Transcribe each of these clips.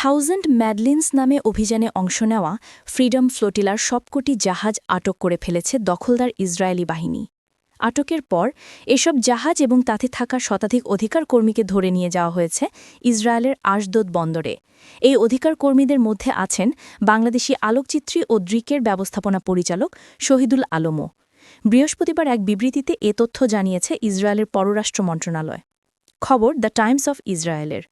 Thousand Madleens নামে অভিযানে অংশ নেওয়া ফ্রিডম ফ্লোটিলার সবকটি জাহাজ আটক করে ফেলেছে দখলদার ইসরায়েলি বাহিনী। আটকের পর এসব জাহাজ এবং তাতে থাকা শতাধিক অধিকার কর্মীকে ধরে নিয়ে যাওয়া হয়েছে ইসরায়েলের আশদোদ বন্দরে। এই অধিকার কর্মীদের মধ্যে আছেন বাংলাদেশি আলোকচিত্রী ও দ্রিকের ব্যবস্থাপনা পরিচালক শহীদুল আলমও। বৃহস্পতিবার এক বিবৃতিতে এ তথ্য জানিয়েছে ইসরায়েলের পররাষ্ট্র মন্ত্রণালয়। খবর, দ্য টাইমস অফ ইসরায়েলের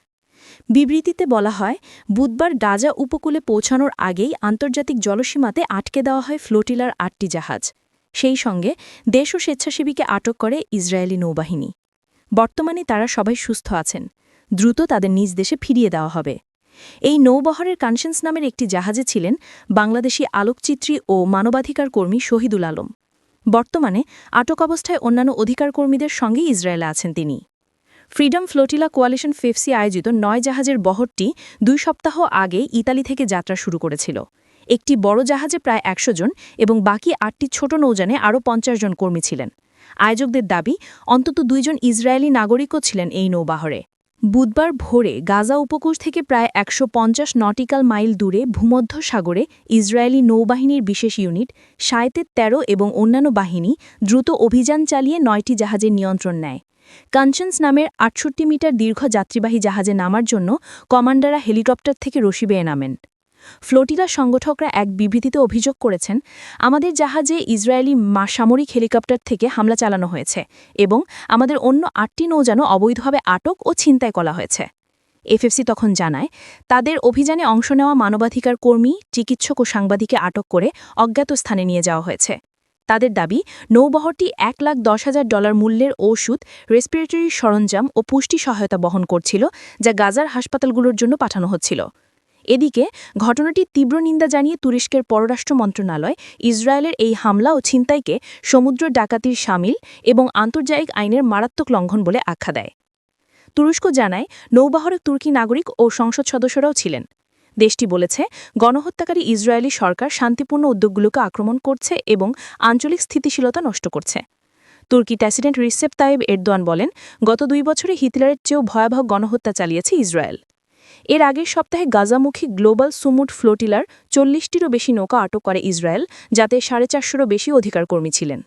বিবৃতিতে বলা হয়, বুধবার গাজা উপকূলে পৌঁছানোর আগেই আন্তর্জাতিক জলসীমাতে আটকে দেওয়া হয় ফ্লোটিলার আটটি জাহাজ। সেই সঙ্গে দেশ ও স্বেচ্ছাসেবীকে আটক করে ইসরায়েলি নৌবাহিনী। বর্তমানে তারা সবাই সুস্থ আছেন। দ্রুত তাদের নিজ দেশে ফিরিয়ে দেওয়া হবে। এই নৌবহরের কানশেন্স নামের একটি জাহাজে ছিলেন বাংলাদেশি আলোকচিত্রী ও মানবাধিকার কর্মী শহীদুল আলম। বর্তমানে আটক অবস্থায় অন্যান্য অধিকার কর্মীদের সঙ্গে ইসরায়েলে আছেন তিনি। ফ্রিডম ফ্লোটিলা কোয়ালিশন ফিফসি আয়োজিত নয় জাহাজের বহরটি দুই সপ্তাহ আগে ইতালি থেকে যাত্রা শুরু করেছিল। একটি বড় জাহাজে প্রায় একশো জন এবং বাকি আটটি ছোট নৌজানে আরও পঞ্চাশ জন কর্মী ছিলেন। আয়োজকদের দাবি, অন্তত দুইজন ইসরায়েলি নাগরিকও ছিলেন এই নৌবাহরে। বুধবার ভোরে গাজা উপকূল থেকে প্রায় একশো পঞ্চাশ নটিক্যাল মাইল দূরে ভূমধ্য সাগরে ইসরায়েলি নৌবাহিনীর বিশেষ ইউনিট সায়েতের ১৩ এবং অন্যান্য বাহিনী দ্রুত অভিযান চালিয়ে নয়টি জাহাজের নিয়ন্ত্রণ নেয়। কাঞ্চন্স নামের আটষট্টি মিটার দীর্ঘ যাত্রীবাহী জাহাজে নামার জন্য কমান্ডাররা হেলিকপ্টার থেকে রশি বেয়ে নামেন। ফ্লোটিলা সংগঠকরা এক বিবৃতিতে অভিযোগ করেছেন, আমাদের জাহাজে ইসরায়েলি সামরিক হেলিকপ্টার থেকে হামলা চালানো হয়েছে এবং আমাদের অন্য আটটি নৌযানও অবৈধভাবে আটক ও ছিনতাই করা হয়েছে। এফএফসি তখন জানায়, তাদের অভিযানে অংশ নেওয়া মানবাধিকার কর্মী, চিকিৎসক ও সাংবাদিককে আটক করে অজ্ঞাত স্থানে নিয়ে যাওয়া হয়েছে। তাদের দাবি, নৌবহরটি এক লাখ দশ হাজার ডলার মূল্যের ওষুধ, রেসপিরেটরি সরঞ্জাম ও পুষ্টি সহায়তা বহন করছিল, যা গাজার হাসপাতালগুলোর জন্য পাঠানো হচ্ছিল। এদিকে, ঘটনাটি তীব্র নিন্দা জানিয়ে তুরস্কের পররাষ্ট্র মন্ত্রণালয়, ইসরায়েলের এই হামলা ও ছিনতাইকে সমুদ্র ডাকাতির সামিল এবং আন্তর্জাতিক আইনের মারাত্মক লঙ্ঘন বলে আখ্যা দেয়। তুরস্ক জানায়, নৌবাহরে তুর্কি নাগরিক ও সংসদ সদস্যরাও ছিলেন। দেশটি বলেছে, গণহত্যাকারী ইসরায়েলি সরকার শান্তিপূর্ণ উদ্যোগগুলোকে আক্রমণ করছে এবং আঞ্চলিক স্থিতিশীলতা নষ্ট করছে। তুর্কি প্রেসিডেন্ট রিসেপ তাইব এরদোয়ান বলেন, গত দুই বছরে হিটলারের চেয়েও ভয়াবহ গণহত্যা চালিয়েছে ইসরায়েল। এর আগের সপ্তাহে গাজামুখী গ্লোবাল সুমুট ফ্লোটিলার চল্লিশটিরও বেশি নৌকা আটক করে ইসরায়েল, যাতে সাড়ে চারশোরও বেশি অধিকার কর্মী ছিলেন।